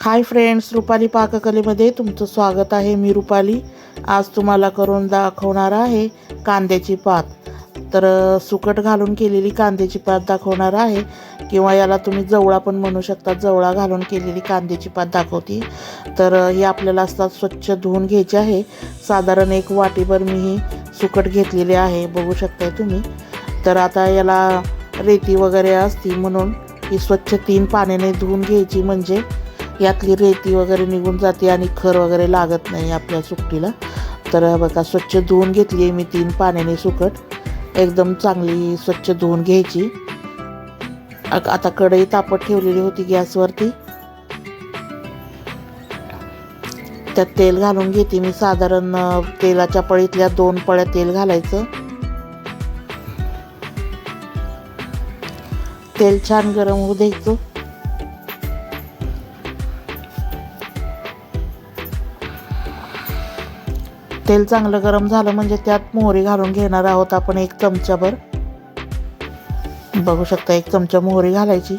Hi friends Rupali पाककलेमध्ये तुमचं स्वागत आहे. मी रुपाली. आज तुम्हाला करून दाखवणार आहे कांद्याची पात. तर सुकट घालून केलेली कांद्याची पात दाखवणार आहे. किंवा याला तुम्ही जवळा पण म्हणू शकता. जवळा घालून केलेली कांद्याची पात दाखवते. तर ही आपल्याला असतात स्वच्छ धुवून घ्यायची आहे. साधारण एक वाटीभर मी ही सुकट घेतलेली आहे. बघू शकताय तुम्ही. तर आता याला रेती वगैरे असती म्हणून ही स्वच्छ तीन पाण्याने धुवून घ्यायची. म्हणजे यातली रेती वगैरे निघून जाते आणि खर वगैरे लागत नाही आपल्या सुकटीला. तर बघा स्वच्छ धुवून घेतली आहे मी तीन पाण्याने सुकट. एकदम चांगली स्वच्छ धुवून घ्यायची. आ- आता कढई तापत ठेवलेली होती गॅसवरती. त्यात तेल घालून घेते मी. साधारण तेलाच्या पळीतल्या दोन पळ्या तेल घालायचं. तेल छान गरम होऊ द्यायचं. तेल चांगलं गरम झालं म्हणजे त्यात मोहरी घालून घेणार आहोत आपण एक चमचाभर. बघू शकता एक चमचा मोहरी घालायची.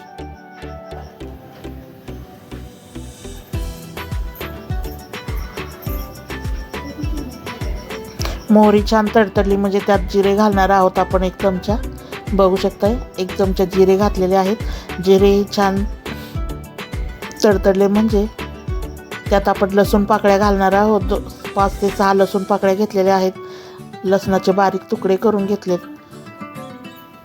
मोहरी छान तडतडली म्हणजे त्यात जिरे घालणार आहोत आपण एक चमचा. बघू शकताय एक चमचा जिरे घातलेले आहेत. जिरे छान तडतडले म्हणजे त्यात आपण लसूण पाकळ्या घालणार आहोत. पाच ते सहा लसूण पाकळ्या घेतलेल्या आहेत. लसणाचे बारीक तुकडे करून घेतलेत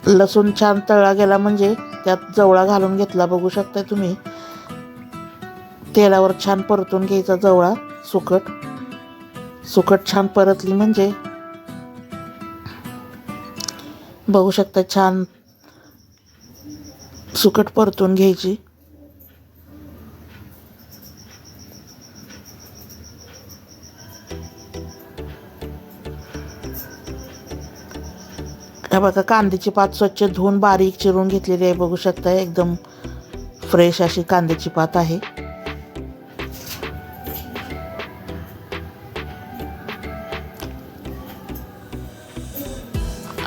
लसूण छान तळला गेला म्हणजे त्यात जवळा घालून घेतला. बघू शकता तुम्ही. तेलावर छान परतून घ्यायचा जवळा सुकट. सुकट छान परतली म्हणजे बघू शकता छान सुकट परतून घ्यायची. हे बघा कांद्याची पात स्वच्छ धुवून बारीक चिरून घेतलेली आहे. बघू शकता एकदम फ्रेश अशी कांद्याची पात आहे.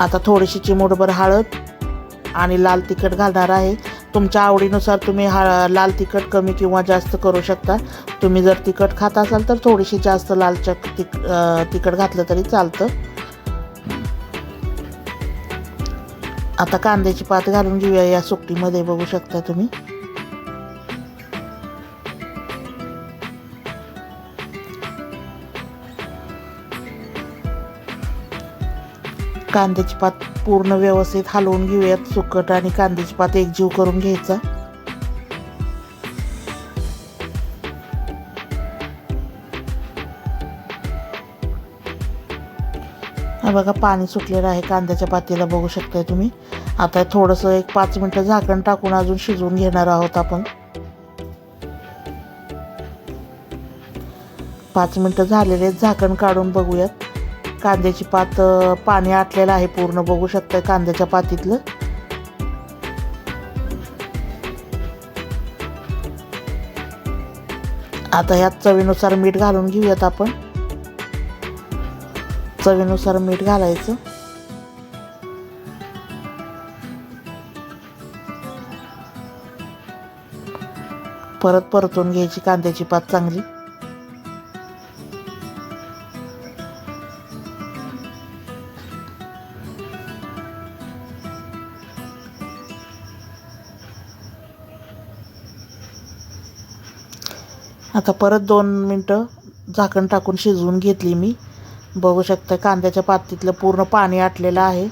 आता थोडीशी चिमूटभर हळद आणि लाल तिखट घालणार आहे. तुमच्या आवडीनुसार तुम्ही हा लाल तिखट कमी किंवा जास्त करू शकता. तुम्ही जर तिखट खात असाल तर थोडीशी जास्त लाल चक तिक तिखट घातलं तरी चालतं. आता कांद्याची पात घालून घेऊया या सुकटीमध्ये बघू शकता तुम्ही. कांद्याची पात पूर्ण व्यवस्थित हलवून घेऊयात सुकट आणि कांद्याची पात एकजीव करून घ्यायचा. हा बघा पाणी सुटलेलं आहे कांद्याच्या पातीला बघू शकताय तुम्ही. आता थोडंसं एक पाच मिनटं झाकण टाकून अजून शिजवून घेणार आहोत आपण. पाच मिनटं झालेले आहेत झाकण काढून बघूयात. कांद्याची पात पाणी आटलेलं आहे पूर्ण बघू शकताय कांद्याच्या पातीतलं. आता ह्यात चवीनुसार मीठ घालून घेऊयात आपण. चवीनुसार मीठ घालायचं. परत परतून घ्यायची कांद्याची पात चांगली. आता परत दोन मिनटं झाकण टाकून शिजवून घेतली मी. बघू शकता कांद्याच्या पातीतलं पूर्ण पाणी आटलेलं आहे.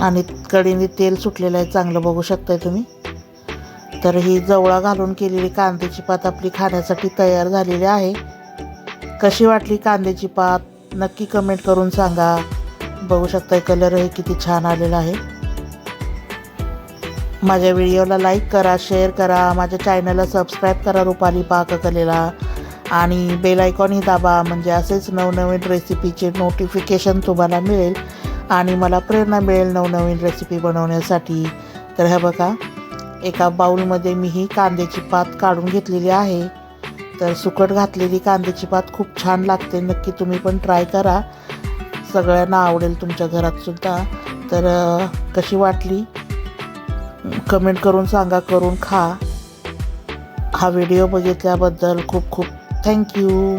आणि कढीने तेल सुटलेलं आहे चांगलं बघू शकताय तुम्ही. तर ही जवळा घालून केलेली कांद्याची पात आपली खाण्यासाठी तयार झालेली आहे. कशी वाटली कांद्याची पात? नक्की कमेंट करून सांगा. बघू शकताय कलरही किती छान आलेला आहे. माझ्या व्हिडिओला लाईक करा शेअर करा माझ्या चॅनलला सबस्क्राईब करा रुपाली पाककलेला आणि बेल आयकॉनही दाबा म्हणजे असेच नवनवीन रेसिपीचे नोटिफिकेशन तुम्हाला मिळेल. आणि मला प्रेरणा मिळेल नवनवीन रेसिपी बनवण्यासाठी. तर हे बघा एका बाऊलमध्ये मी ही कांद्याची पात काढून घेतलेली आहे. तर सुकट घातलेली कांद्याची पात खूप छान लागते नक्की तुम्ही पण ट्राय करा. सगळ्यांना आवडेल तुमच्या घरातसुद्धा तर कशी वाटली? कमेंट करून सांगा करून खा. हा व्हिडिओ बघितल्याबद्दल खूप खूप थँक्यू